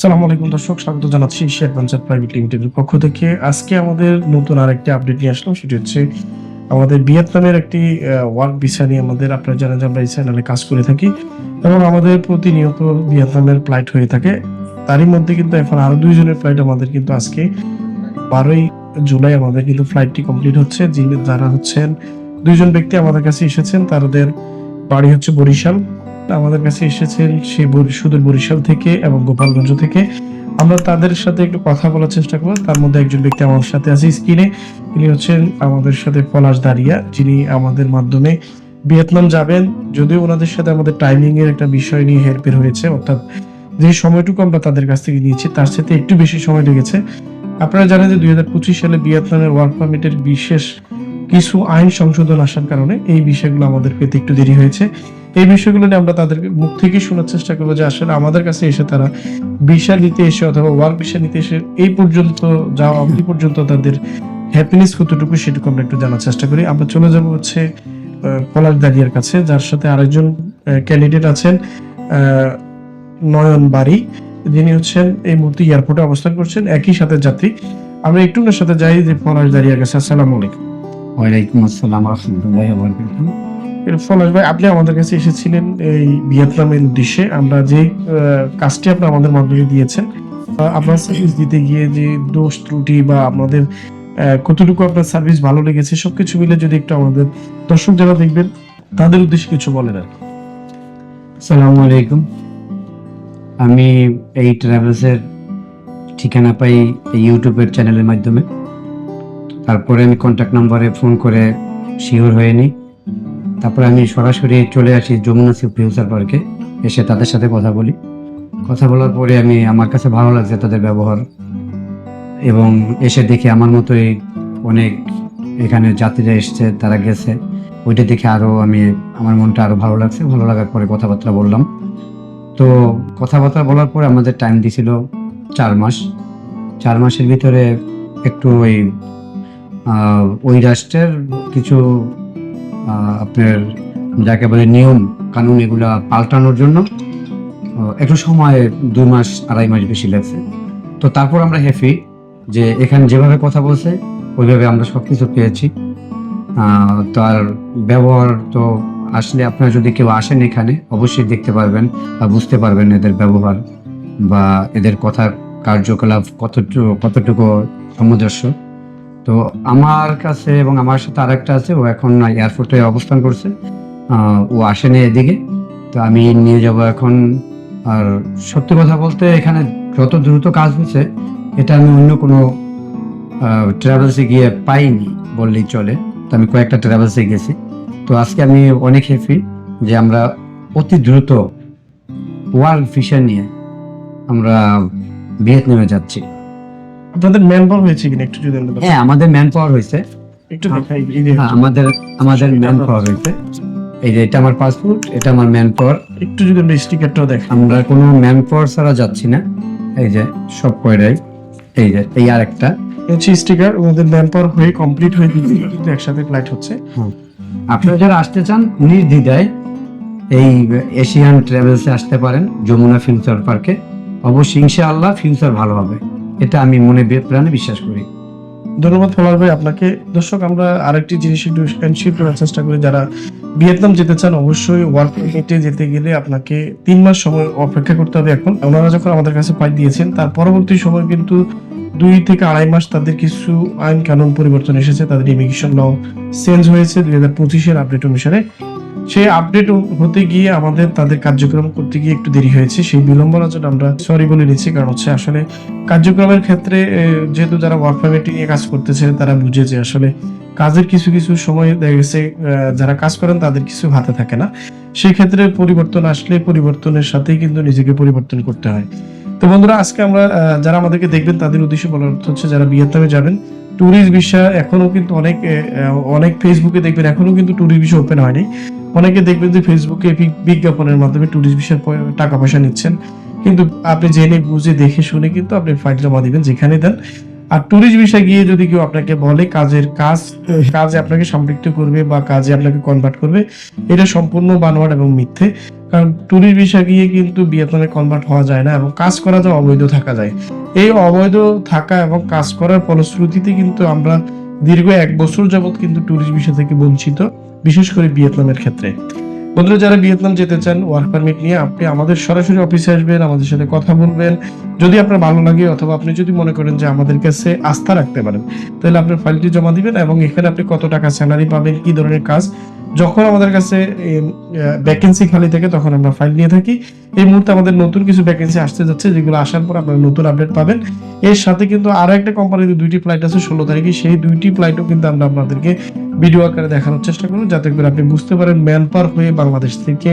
সালামু আলাইকুম দর্শক, স্বাগত জানাচ্ছি অ্যাডভেঞ্চার প্রাইভেট লিমিটেডের পক্ষ থেকে। আজকে আমাদের নতুন আরেকটি আপডেট নিয়ে আসলাম, সেটি হচ্ছে আমাদের ভিয়েতনামের একটি ওয়ার্ক ভিসা নিয়ে আমাদের, আপনারা জানেন যে আমরা এই চ্যানেলে কাজ করে থাকি এবং আমাদের প্রতিনিয়ত ভিয়েতনামের ফ্লাইট হয়ে থাকে। তারই মধ্যে কিন্তু এখন আরও দুইজনের ফ্লাইট আমাদের কিন্তু আজকে বারোই জুলাই আমাদের কিন্তু ফ্লাইটটি কমপ্লিট হচ্ছে। যিনি, যারা হচ্ছেন, দুইজন ব্যক্তি আমাদের কাছে এসেছেন, তাদের বাড়ি হচ্ছে বরিশাল। আমাদের কাছে এসেছেন সেই সুদূর বরিশাল থেকে এবং গোপালগঞ্জ থেকে। আমরা তাদের সাথে একটু কথা বলার চেষ্টা করব। তার মধ্যে একজন ব্যক্তি আমাদের সাথে আছে স্ক্রিনে। তিনি হচ্ছেন আমাদের সাথে পলাশ দাঁড়িয়া, যিনি আমাদের মাধ্যমে ভিয়েতনাম যাবেন। যদিও ওনাদের সাথে আমাদের টাইমিং এর একটা বিষয় নিয়ে হেরফের হয়েছে, অর্থাৎ যে সময়টুকু আমরা তাদের কাছ থেকে নিয়েছি, তার সাথে একটু বেশি সময় লেগেছে। আপনারা জানেন যে দুই হাজার পঁচিশ সালে ভিয়েতনামের ওয়ার্ক পারমিটের বিশেষ কিছু আইন সংশোধন আসার কারণে এই বিষয়গুলো আমাদের পেতে একটু দেরি হয়েছে। এই বিষয়গুলো নিয়ে আমরা তাদের মুখ থেকে শোনার চেষ্টা করব যে আসলে আমাদের কাছে এসে তারা ভিসা নিতে এসে অথবা ওয়ার্ক ভিসা নিতে এসে এই পর্যন্ত যাওয়া অবধি পর্যন্ত তাদের হ্যাপিনেস কতটুকু সেটুকু আমরা একটু জানার চেষ্টা করি। আমরা চলে যাব হচ্ছে পলাশ দাঁড়িয়ার কাছে, যার সাথে আরেকজন ক্যান্ডিডেট আছেন নয়ন বাড়ি। যিনি হচ্ছেন এই মুহূর্তে এয়ারপোর্টে অবস্থান করছেন, একই সাথে যাত্রী। আমরা একটু সাথে যাই যে পলাশ দাঁড়িয়ার কাছে। আসসালামু আলাইকুম। ওয়ালাইকুম আসসালাম রহমতুল্লাহ পলাশ ভাই, আপনি আমাদের কাছে এসেছিলেন এই ভিয়েতনামের উদ্দেশ্যে। আমরা যে কাজটি আপনি আমাদের মাধ্যমে দিয়েছেন আপনার সার্ভিস দিতে গিয়ে যে দোষ ত্রুটি বা আমাদের কতটুকু আপনার সার্ভিস ভালো লেগেছে, সবকিছু মিলে যদি একটু আমাদের দর্শক যারা দেখবেন, তাদের উদ্দেশ্যে কিছু বলেন আর। আসসালামু আলাইকুম। আমি এই ট্রাভেলসের ঠিকানা পাই ইউটিউবের চ্যানেলের মাধ্যমে। তারপরে আমি কন্ট্যাক্ট নম্বরে ফোন করে শিওর হয়ে নিই। তারপরে আমি সরাসরি চলে আসি যমুনা সি ফিউচার পার্কে। এসে তাদের সাথে কথা বলি। কথা বলার পরে আমি, আমার কাছে ভালো লাগছে তাদের ব্যবহার। এবং এসে দেখি আমার মতোই অনেক এখানে যাত্রীরা এসছে, তারা গেছে। ওইটা দেখে আরও আমি, আমার মনটা আরও ভালো লাগছে। ভালো লাগার পরে কথাবার্তা বললাম। তো কথাবার্তা বলার পরে আমাদের টাইম দিছিল চার মাস। চার মাসের ভিতরে একটু ওই ওই রাষ্ট্রের কিছু আপনার যাকে বলে নিয়ম, কানুন এগুলা পাল্টানোর জন্য একটু সময়, দুই মাস, আড়াই মাস বেশি লাগছে। তো তারপর আমরা হ্যাপি যে এখানে যেভাবে কথা বলছে, ওইভাবে আমরা সব কিছু পেয়েছি তার ব্যবহার তো আসলে আপনারা যদি কেউ আসেন এখানে, অবশ্যই দেখতে পারবেন বা বুঝতে পারবেন এদের ব্যবহার বা এদের কথা কার্যকলাপ কতটুকু কতটুকু সামঞ্জস্য। তো আমার কাছে এবং আমার সাথে আরেকটা আছে, ও এখন এয়ারপোর্টে অবস্থান করছে। ও আসেনি এদিকে। তো আমি নিয়ে যাব এখন। আর সত্যি কথা বলতে এখানে যত দ্রুত কাজ হয়েছে, এটা আমি অন্য কোনো ট্রাভেলসে গিয়ে পাইনি বললেই চলে। তো আমি কয়েকটা ট্রাভেলসে গেছি। তো আজকে আমি অনেক হ্যাপি যে আমরা অতি দ্রুত ওয়ার্ল্ড ফিশার নিয়ে আমরা ভিয়েতনামে যাচ্ছি। আপনাদের ম্যান পাওয়ার হয়েছে কিনা একটু যদি আমরা হ্যাঁ আমাদের ম্যান পাওয়ার হয়েছে। একটু দেখাই হ্যাঁ আমাদের আমাদের ম্যান পাওয়ার হয়েছে। এই যে এটা আমার পাসপোর্ট এটা আমার ম্যান পাওয়ার একটু যদি আমরা স্টিকারটাও দেখাই আমরা কোনো ম্যান পাওয়ার ছাড়া যাচ্ছি না। এই যে সব কয়টাই এই যে এই আরেকটা। হচ্ছে স্টিকার ওদের ম্যান পাওয়ার হয়ে কমপ্লিট হয়ে দিচ্ছে কিন্তু একসাথে ফ্লাইট হচ্ছে। আপনারা যারা আসতে চান নির্দ্বিধায় এই এশিয়ান ট্রাভেলসে আসতে পারেন যমুনা ফিউচার পার্কে অবশ্যই ইনশাআল্লাহ ফিউচার ভালো হবে। এটা আমি মনে প্রাণে বিশ্বাস করি। ধন্যবাদ ফলার ভাই আপনাকে। দর্শক, আমরা আরেকটি জিনিস একটু এনশিওর করার চেষ্টা করি। যারা ভিয়েতনাম যেতে চান, অবশ্যই ওয়ার্ক পারমিটে যেতে গেলে আপনাকে তিন মাস সময় অপেক্ষা করতে হবে এখন। ওনারা যখন আমাদের কাছে পাই দিয়েছেন, তার পরবর্তী সময় কিন্তু দুই থেকে আড়াই মাস তাদের কিছু আইন কানুন পরিবর্তন এসেছে। তাদের ইমিগ্রেশন ল চেঞ্জ হয়েছে দুই হাজার পঁচিশের আপডেট অনুসারে। সেই আপডেট হতে গিয়ে আমাদের তাদের কার্যক্রম করতে গিয়ে একটু দেরি হয়েছে। সেই বিলম্বনার জন্য আমরা সরি বলে নিচ্ছি। কারণ হচ্ছে আসলে কার্যক্রমের ক্ষেত্রে যেহেতু যারা ওয়ার্ক পারমিট নিয়ে কাজ করতেছে, তারা বুঝে যে আসলে কাজের কিছু কিছু সময় দেখা গেছে যারা কাজ করেন তাদের কিছু হাতে থাকে না। সেই ক্ষেত্রে পরিবর্তন আসলে পরিবর্তনের সাথেই কিন্তু নিজেকে পরিবর্তন করতে হয়। তো বন্ধুরা, আজকে আমরা যারা আমাদেরকে দেখবেন, তাদের উদ্দেশ্যে বলার অর্থ হচ্ছে যারা ভিয়েতনামে যাবেন ট্যুরিস্ট ভিসা এখনও কিন্তু অনেক অনেক ফেসবুকে দেখবেন এখনও কিন্তু ট্যুরিস্ট ভিসা ওপেন হয়নি। অনেকে দেখবেন যে ফেসবুকে বিজ্ঞাপনের মাধ্যমে ট্যুরিস্ট ভিসার টাকা পয়সা নিচ্ছেন। কিন্তু আপনি জেনে বুঝে দেখে শুনে কিন্তু আপনি ফাইল জমা দিবেন যেখানে দেন। আর ট্যুরিস্ট ভিসা গিয়ে যদি কেউ আপনাকে বলে কাজের কাজ, কাজে আপনাকে সম্পৃক্ত করবে বা কাজে আপনাকে কনভার্ট করবে, এটা সম্পূর্ণ বানোয়াট এবং মিথ্যে। কারণ ট্যুরিস্ট ভিসা গিয়ে কিন্তু ভিয়েতনামে কনভার্ট হওয়া যায় না এবং কাজ করা যায়, অবৈধ থাকা যায়। এই অবৈধ থাকা এবং কাজ করার ফলশ্রুতিতে কিন্তু আমরা দীর্ঘ এক বছর যাবৎ কিন্তু ট্যুরিস্ট ভিসা থেকে বঞ্চিত, বিশেষ করে ভিয়েতনামের ক্ষেত্রে। বন্ধুরা, যারা ভিয়েতনাম যেতে চান ওয়ার্ক পারমিট নিয়ে আপনি আমাদের সরাসরি অফিসে আসবেন, আমাদের সাথে কথা বলবেন। যদি আপনার ভালো লাগে অথবা আপনি যদি মনে করেন যে আমাদের কাছে আস্থা রাখতে পারেন, তাহলে আপনার ফাইলটি জমা দিবেন এবং এখানে আপনি কত টাকা স্যালারি পাবেন, কি ধরনের কাজ যখন আমাদের কাছে ভ্যাকেন্সি খালি থাকে, তখন আমরা ফাইল নিয়ে থাকি। এই মুহূর্তে আমাদের নতুন কিছু ভ্যাকেন্সি আসতে যাচ্ছে, যেগুলো আসার পর আপনারা নতুন আপডেট পাবেন। এর সাথে কিন্তু আরও একটা কোম্পানিতে দুইটি ফ্লাইট আছে, ষোলো তারিখে। সেই দুইটি ফ্লাইটও কিন্তু আমরা আপনাদেরকে ভিডিও আকারে দেখানোর চেষ্টা করব, যাতে করে আপনি বুঝতে পারেন ম্যান পাওয়ার হয়ে বাংলাদেশ থেকে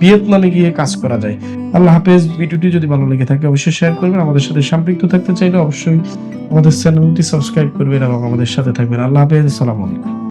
ভিয়েতনামে গিয়ে কাজ করা যায়। আল্লাহ হাফেজ, ভিডিওটি যদি ভালো লেগে থাকে, অবশ্যই শেয়ার করবেন। আমাদের সাথে সম্পৃক্ত থাকতে চাইলে অবশ্যই আমাদের চ্যানেলটি সাবস্ক্রাইব করবেন এবং আমাদের সাথে থাকবেন। আল্লাহ হাফেজ, আসসালামু আলাইকুম।